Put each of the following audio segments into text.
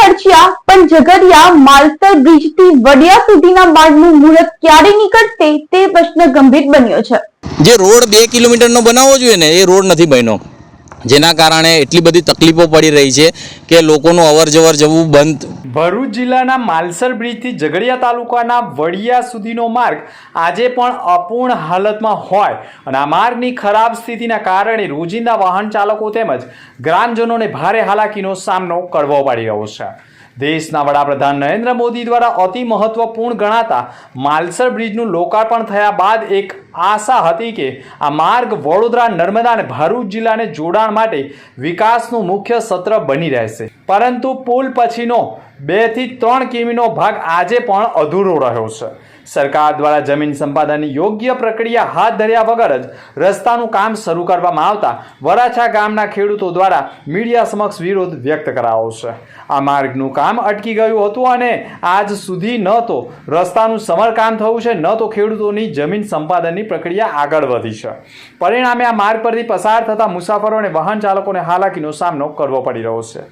ખર્ચિયા, પણ ઝઘડિયા માલતર બ્રિજથી વડિયા સુધીના માર્ગનું મુહૂર્ત ક્યારે નીકળશે તે પ્રશ્ન ગંભીર બન્યો છે. જે રોડ બે કિલોમીટરનો બનાવવો જોઈએ ને, એ રોડ નથી બન્યો. જેના કારણે એટલી બધી તકલીફો પડી રહી છે કે લોકોનું અવર જવર જવું બંધ. ભરૂચ જિલ્લાના માલસર બ્રિજથી ઝઘડિયા તાલુકાના વડિયા સુધીનો માર્ગ આજે પણ અપૂર્ણ હાલતમાં હોય અને આ માર્ગની ખરાબ સ્થિતિના કારણે રોજિંદા વાહન ચાલકો તેમજ ગ્રામજનોને ભારે હાલાકીનો સામનો કરવો પડી રહ્યો છે. દેશના વડાપ્રધાન નરેન્દ્ર મોદી દ્વારા અતિ મહત્વપૂર્ણ ગણાતા માલસર બ્રિજનું લોકાર્પણ થયા બાદ એક આશા હતી કે આ માર્ગ વડોદરા, નર્મદા અને ભરૂચ જિલ્લાને જોડાણ માટે વિકાસનું મુખ્ય સત્ર બની રહેશે. પરંતુ પુલ પછીનો બેથી ત્રણ કિમીનો ભાગ આજે પણ અધૂરો રહ્યો છે. સરકાર દ્વારા જમીન સંપાદનની યોગ્ય પ્રક્રિયા હાથ ધર્યા વગર જ રસ્તાનું કામ શરૂ કરવામાં આવતા વરાછા ગામના ખેડૂતો દ્વારા મીડિયા સમક્ષ વિરોધ વ્યક્ત કરાયો છે. આ માર્ગનું કામ અટકી ગયું હતું અને આજ સુધી ન તો રસ્તાનું સમરકામ થયું છે, ન તો ખેડૂતોની જમીન સંપાદનની પ્રક્રિયા આગળ વધી છે. પરિણામે આ માર્ગ પરથી પસાર થતા મુસાફરો અને વાહન ચાલકોને હાલાકીનો સામનો કરવો પડી રહ્યો છે.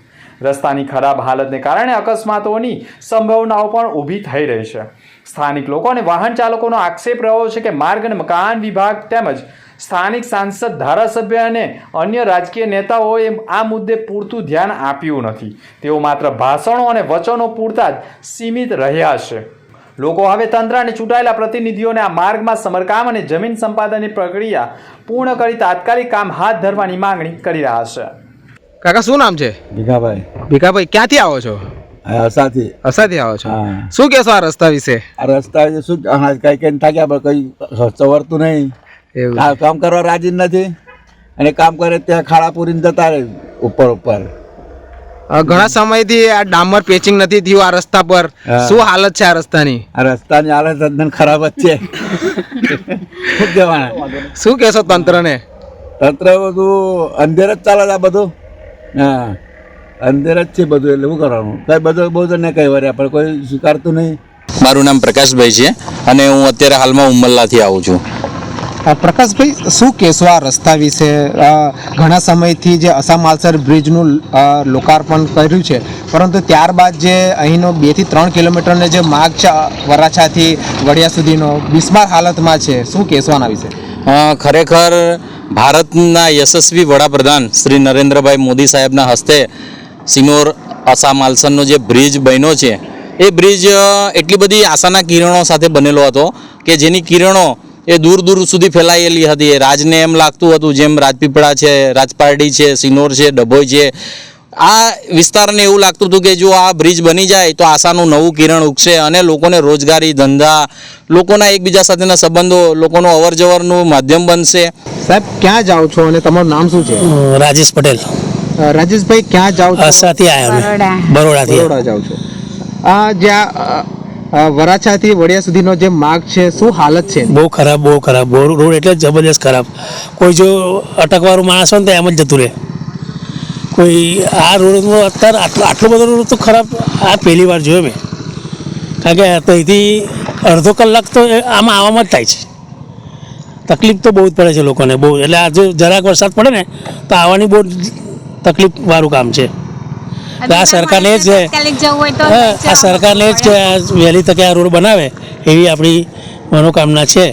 રસ્તાની ખરાબ હાલતને કારણે અકસ્માતોની સંભાવનાઓ પણ ઊભી થઈ રહી છે. સ્થાનિક લોકો અને વાહન ચાલકોનો આક્ષેપ રહ્યો છે કે માર્ગ અને મકાન વિભાગ તેમજ સ્થાનિક સાંસદ ધારાસભ્ય અને અન્ય રાજકીય નેતાઓએ આ મુદ્દે પૂરતું ધ્યાન આપ્યું નથી. તેઓ માત્ર ભાષણો અને વચનો પૂરતા જ સીમિત રહ્યા છે. લોકો હવે તંત્ર અને ચૂંટાયેલા પ્રતિનિધિઓને આ માર્ગમાં સમરકામ અને જમીન સંપાદનની પ્રક્રિયા પૂર્ણ કરી તાત્કાલિક કામ હાથ ધરવાની માંગણી કરી રહ્યા છે. કાકા શું નામ છે? ભીખાભાઈ. ભીખાભાઈ ક્યાંથી આવો છો? હા સાથી અસાથી આવો છો? શું કહેશો આ રસ્તા વિશે? આ રસ્તા વિશે શું કઈ કઈ થાક્યા પણ કઈ સવરતું નહીં. એવું. કામ કરવા રાજી નથી. અને કામ કરે ત્યાં ખાડા પૂરીને જતા રહે ઉપર ઉપર. ઘણા સમયથી આ ડામર પેચિંગ નથી થયું આ રસ્તા પર. શું હાલત છે આ રસ્તાની? આ રસ્તાની હાલત તદ્દન ખરાબ જ છે. શું કહેશો તંત્રને? તંત્ર બધું અંધેર જ ચાલે છે આ બધું. હા. અંધેર જ છે બધું એટલે શું કરવાનું? કઈ બધું બહુ ને કઈ વર્યા પણ કોઈ સ્વીકારતું નહીં. મારું નામ પ્રકાશભાઈ છે અને હું અત્યારે હાલમાં ઉમરલાથી આવું છું. પ્રકાશભાઈ શું કહેશો આ રસ્તા વિશે? ઘણા સમયથી જે અસા માલસર બ્રિજનું લોકાર્પણ કર્યું છે પરંતુ ત્યારબાદ જે અહીંનો બેથી ત્રણ કિલોમીટરનો જે માર્ગ છે વરાછાથી વડિયા સુધીનો બિસ્માર હાલતમાં છે શું કહેશો આના વિશે? ખરેખર ભારતના યશસ્વી વડાપ્રધાન શ્રી નરેન્દ્રભાઈ મોદી સાહેબના હસ્તે સિનોર અસા માલસનનો જે બ્રિજ બન્યો છે એ બ્રિજ એટલી બધી આશાના કિરણો સાથે બનેલો હતો કે જેની કિરણો એ દૂર દૂર સુધી ફેલાયેલી હતી. રાજને એમ લાગતું હતું જેમ રાજપીપળા છે રાજપારડી છે સિનોર છે ડભોઈ છે. આ વિસ્તારને એવું લાગતું હતું કે જો આ બ્રિજ બની જાય તો આશાનું નવું કિરણ ઉગશે અને લોકોને રોજગારી ધંધા લોકોના એકબીજા સાથેના સંબંધો લોકોનો અવર જવરનું માધ્યમ બનશે. સાહેબ ક્યાં જાઓ છો અને તમારું નામ શું છે? રાજેશ પટેલ. રાજેશભાઈ ક્યાં જાઓ છો? અસાથી આવ્યા અમે. બરોડાથી. બરોડા જાઓ છો. આ જ્યાં વરાછાથી વડિયા સુધીનો જે માર્ગ છે શું હાલત છે? બહુ ખરાબ બહુ ખરાબ. બહુ રોડ એટલે જબરદસ્ત ખરાબ. કોઈ જો અટકવાળું માણસ હોય ને તો એમ જ જતું રહે. કોઈ આ રોડનો અત્યારે આટલો આટલો બધો રોડ તો ખરાબ. આ પહેલી વાર જોયો મેં. કારણ કે તો અહીંથી અડધો કલાક તો આમાં આવવામાં જ થાય છે. તકલીફ તો બહુ જ પડે છે લોકોને. બહુ એટલે આ જો જરાક વરસાદ પડે ને તો આવવાની બહુ તકલીફ વાળું કામ છે. આ સરકારને જ આ સરકારને જ કે આ વહેલી તકે આ રોડ બનાવે એવી આપણી મનોકામના છે.